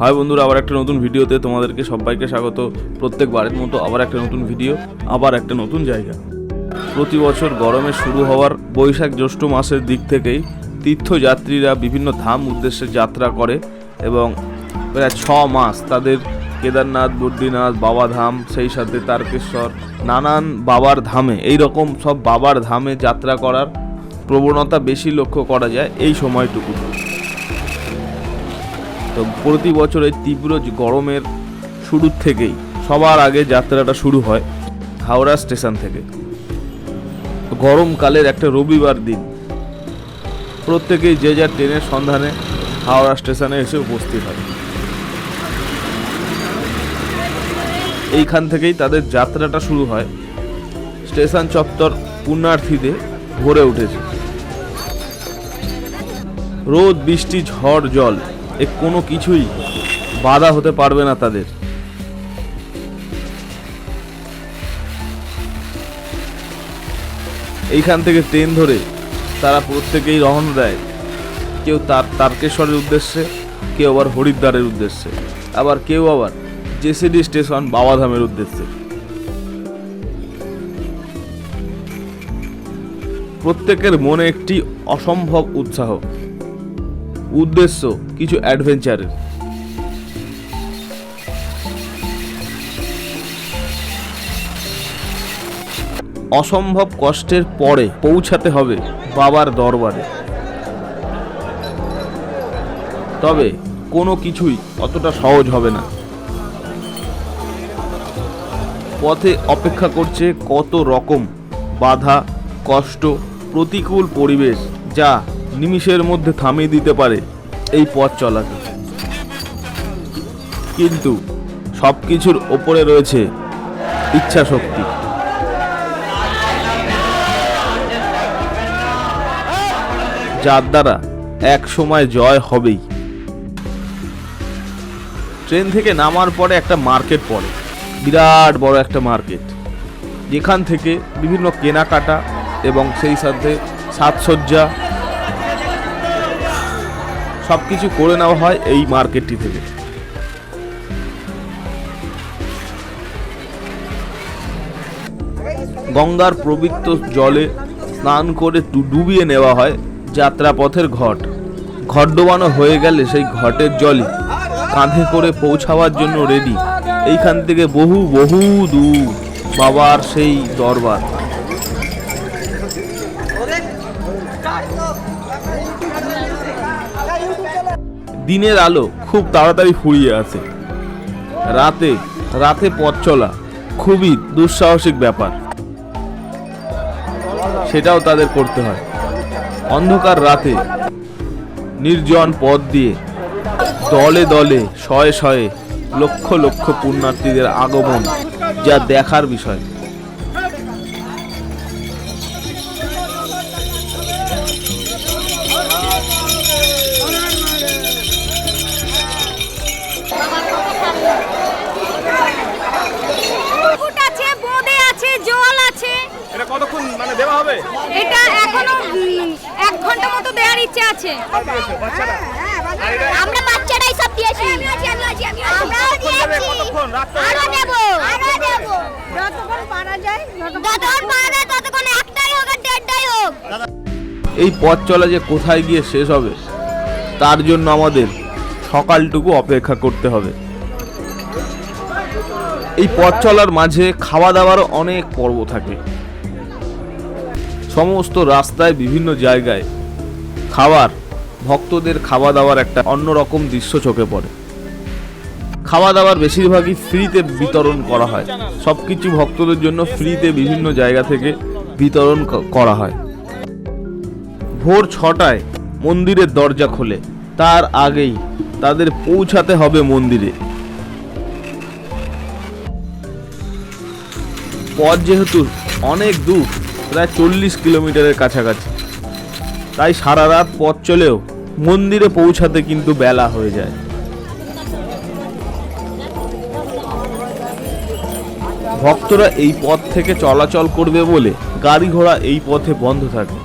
High বন্ধুরা, আবার একটা নতুন ভিডিওতে তোমাদেরকে সবাইকে স্বাগত। প্রত্যেকবারের মতো আবার একটা নতুন ভিডিও, আবার একটা নতুন জায়গা। প্রতি বছর গরমে শুরু হওয়ার বৈশাখ জ্যৈষ্ঠ মাসের দিক থেকেই তীর্থযাত্রীরা বিভিন্ন ধাম উদ্দেশ্যে যাত্রা করে এবং প্রায় ছ মাস তাদের কেদারনাথ, বদ্রীনাথ বাবাধাম সেই সাথে তারকেশ্বর, নানান বাবার ধামে এই রকম সব বাবার ধামে যাত্রা করার প্রবণতা বেশি লক্ষ্য করা যায় এই সময়টুকু তো প্রতি বছর এই তীব্র গরমের শুরুর থেকেই সবার আগে যাত্রাটা শুরু হয় হাওড়া স্টেশন থেকে। গরমকালের একটা রবিবার দিন। প্রত্যেকেই যে যার ট্রেনের সন্ধানে হাওড়া স্টেশনে এসে উপস্থিত হয়। এইখান থেকেই তাদের যাত্রাটা শুরু হয়। স্টেশন চত্বর পুণ্যার্থীতে ভরে উঠেছে। রোদ, বৃষ্টি, ঝড়, জল এ কোনো কিছুই বাধা হতে পারবে না তাদের। এইখান থেকে ট্রেন ধরে তারা প্রত্যেকেই রওনা দেয়। কেউ তার তারকেশ্বরের উদ্দেশ্যে, কেউ আবার হরিদ্বারের উদ্দেশ্যে। আবার কেউ আবার জেসিডি স্টেশন বাবাধামের উদ্দেশ্যে। প্রত্যেকের মনে একটি অসম্ভব উৎসাহ, উদ্দেশ্য কিছু অ্যাডভেঞ্চারের অসম্ভব কষ্টের পরে পৌঁছাতে হবে বাবার দরবারে। তবে কোনো কিছুই অতটা সহজ হবে না। পথে অপেক্ষা করছে কত রকম বাধা, কষ্ট, প্রতিকূল পরিবেশ যা নিমিষের মধ্যে থামিয়ে দিতে পারে। এই পথ চলাকে কিন্তু সব কিছুর ওপরে রয়েছে ইচ্ছা শক্তি। যার দ্বারা এক সময় জয় হবেই। ট্রেন থেকে নামার পরে একটা মার্কেট পড়ে। বিরাট বড় একটা মার্কেট। যেখান থেকে বিভিন্ন কেনাকাটা এবং সেই সাথে সাজসজ্জা সব কিছু করে নেওয়া হয় এই মার্কেটটি থেকে। গঙ্গার প্রবৃত্ত জলে স্নান করে ডুবিয়ে নেওয়া হয় যাত্রাপথের ঘট। ঘট ডোবানো হয়ে গেলে সেই ঘটের জলই কাঁধে করে পৌঁছাবার জন্য রেডি এইখান থেকে বহু বহু দূর বাবার সেই দরবার। দিনের আলো খুব তাড়াতাড়ি ফুরিয়ে আসে। রাতে রাতে পথ চলা খুবই দুঃসাহসিক ব্যাপার। সেটাও তাদের করতে হয়। অন্ধকার রাতে নির্জন পথ দিয়ে দলে দলে, শয়ে শয়ে লক্ষ লক্ষ পুণ্যার্থীদের আগমন যা দেখার বিষয়। কতক্ষণ মানে দেওয়া হবে? এটা এখনও এক ঘণ্টা মতো দেওয়ার ইচ্ছে আছে। আর এটা আমরা বাচ্চারাই সব দিয়েছি। আমরাও দিয়েছি। কতক্ষণ? রাত আরও দেব। আরও দেব। যতক্ষণ পারা যায় যতক্ষণ পারা যায় ততক্ষণ একটাই হোক আর দেড়টাই হোক। এই পথ চলা যে কোথায় গিয়ে শেষ হবে তার জন্য আমাদের সকালটুকু অপেক্ষা করতে হবে। এই পথ চলার মাঝে খাওয়া দাওয়ারও অনেক পর্ব থাকে। সমস্ত রাস্তায় বিভিন্ন জায়গায় খাবার, ভক্তদের খাওয়া দাওয়ার একটা অন্যরকম দৃশ্য চোখে পড়ে। খাওয়া দাওয়ার বেশিরভাগই ফ্রিতে বিতরণ করা হয়। সব কিছু ভক্তদের জন্য ফ্রিতে বিভিন্ন জায়গা থেকে বিতরণ করা হয়। ভোর ছটায় মন্দিরের দরজা খোলে। তার আগেই তাদের পৌঁছাতে হবে মন্দিরে। পথ যেহেতু অনেক দূর প্রায় চল্লিশ কিলোমিটারের কাছাকাছি। তাই সারা রাত পথ চলেও মন্দিরে পৌঁছাতে কিন্তু বেলা হয়ে যায়। ভক্তরা এই পথ থেকে চলাচল করবে বলে গাড়ি ঘোড়া এই পথে বন্ধ থাকে।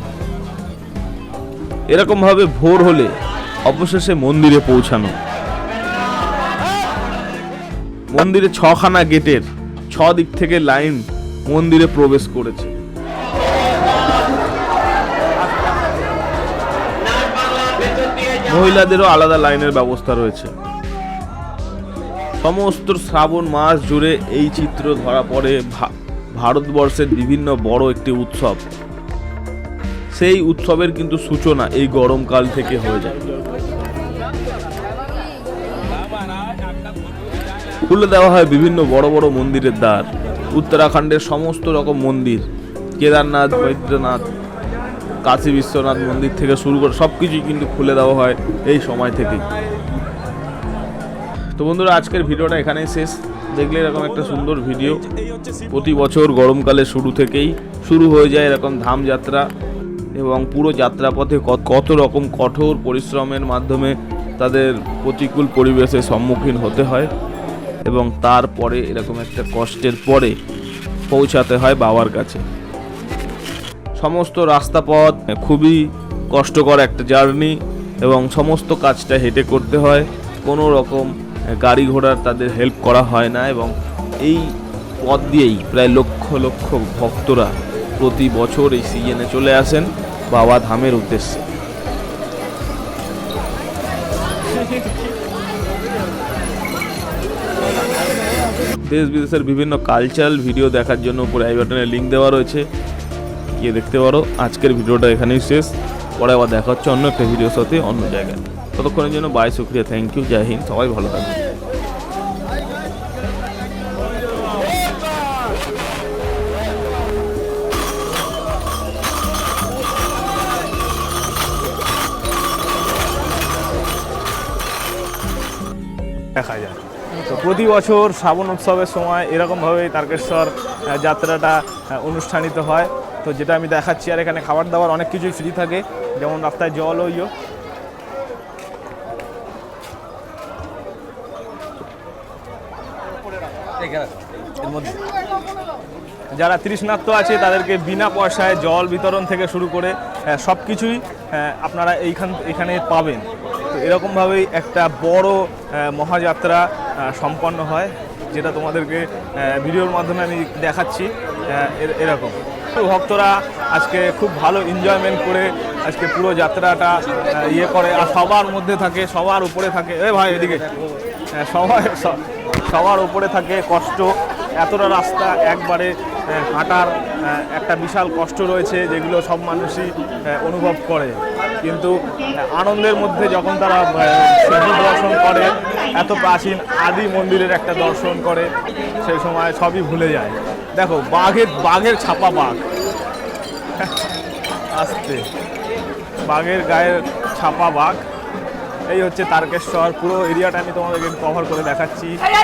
এরকম ভাবে ভোর হলে অবশেষে মন্দিরে পৌঁছানো। মন্দিরে ছখানা গেটের ছ দিক থেকে লাইন মন্দিরে প্রবেশ করেছে। মহিলাদেরও আলাদা লাইনের ব্যবস্থা রয়েছে। সমস্ত শ্রাবণ মাস জুড়ে এই চিত্র ধরা পড়ে ভারতবর্ষের বিভিন্ন বড় একটি উৎসব। সেই উৎসবের কিন্তু সূচনা এই গরমকাল থেকে হয়ে যায়। খুলে দেওয়া হয় বিভিন্ন বড় বড় মন্দিরের দ্বার। উত্তরাখণ্ডের সমস্ত রকম মন্দির, কেদারনাথ, বৈদ্যনাথ কাশী বিশ্বনাথ মন্দির থেকে শুরু করে সব কিছুই কিন্তু খুলে দেওয়া হয় এই সময় থেকেই। তো বন্ধুরা, আজকের ভিডিওটা এখানেই শেষ। দেখলে এরকম একটা সুন্দর ভিডিও। প্রতি বছর গরমকালে শুরু থেকেই শুরু হয়ে যায় এরকম ধাম যাত্রা এবং পুরো যাত্রাপথে কত রকম কঠোর পরিশ্রমের মাধ্যমে তাদের প্রতিকূল পরিবেশের সম্মুখীন হতে হয় এবং তারপরে এরকম একটা কষ্টের পরে পৌঁছাতে হয় বাবার কাছে। সমস্ত রাস্তাপথ খুবই কষ্টকর একটা জার্নি এবং সমস্ত কাজটা হেঁটে করতে হয়। কোনো রকম গাড়ি ঘোড়ার তাদের হেল্প করা হয় না এবং এই পথ দিয়েই প্রায় লক্ষ লক্ষ ভক্তরা প্রতি বছর এই সিজনে চলে আসেন বাবা ধামের উদ্দেশ্যে। দেশ বিদেশের বিভিন্ন কালচারাল ভিডিও দেখার জন্য উপরে আই বাটনে লিঙ্ক দেওয়া রয়েছে। গিয়ে দেখতে পারো। আজকের ভিডিওটা এখানেই শেষ। পরে আবার দেখা হচ্ছে অন্য একটা ভিডিওর সাথে অন্য জায়গায়। ততক্ষণের জন্য বাই শুক্রিয়া থ্যাংক ইউ জয় হিন্দ, সবাই ভালো থাকবে। দেখা যায় তো প্রতি বছর শ্রাবণ উৎসবের সময় এরকমভাবেই তারকেশ্বর যাত্রাটা অনুষ্ঠানিত হয়। তো যেটা আমি দেখাচ্ছি, আর এখানে খাবার দাবার অনেক কিছুই ফ্রি থাকে। যেমন রাস্তায় জল ওইও যারা তৃষ্ণার্ত আছে, তাদেরকে বিনা পয়সায় জল বিতরণ থেকে শুরু করে সব কিছুই আপনারা এইখান, এখানে পাবেন। তো এরকমভাবেই একটা বড় মহাযাত্রা সম্পন্ন হয়, যেটা তোমাদেরকে ভিডিওর মাধ্যমে আমি দেখাচ্ছি এরকম। ভক্তরা আজকে খুব ভালো এনজয়মেন্ট করে আজকে পুরো যাত্রাটা ইয়ে করে। আর সবার মধ্যে থাকে সবার উপরে থাকে। এ ভাই এদিকে। হ্যাঁ, সবাই সবার উপরে থাকে কষ্ট। এতটা রাস্তা একবারে হাঁটার একটা বিশাল কষ্ট রয়েছে যেগুলো সব মানুষই অনুভব করে। কিন্তু আনন্দের মধ্যে যখন তারা দর্শন করে এত প্রাচীন আদি মন্দিরের একটা দর্শন করে, সেই সময় সবই ভুলে যায়। দেখো, বাঘের বাঘের ছাপা বাঘ। আসতে। বাঘের গায়ের ছাপা বাঘ। এই হচ্ছে তারকেশ্বর। পুরো এরিয়াটা আমি তোমাদেরকে কভার করে দেখাচ্ছি।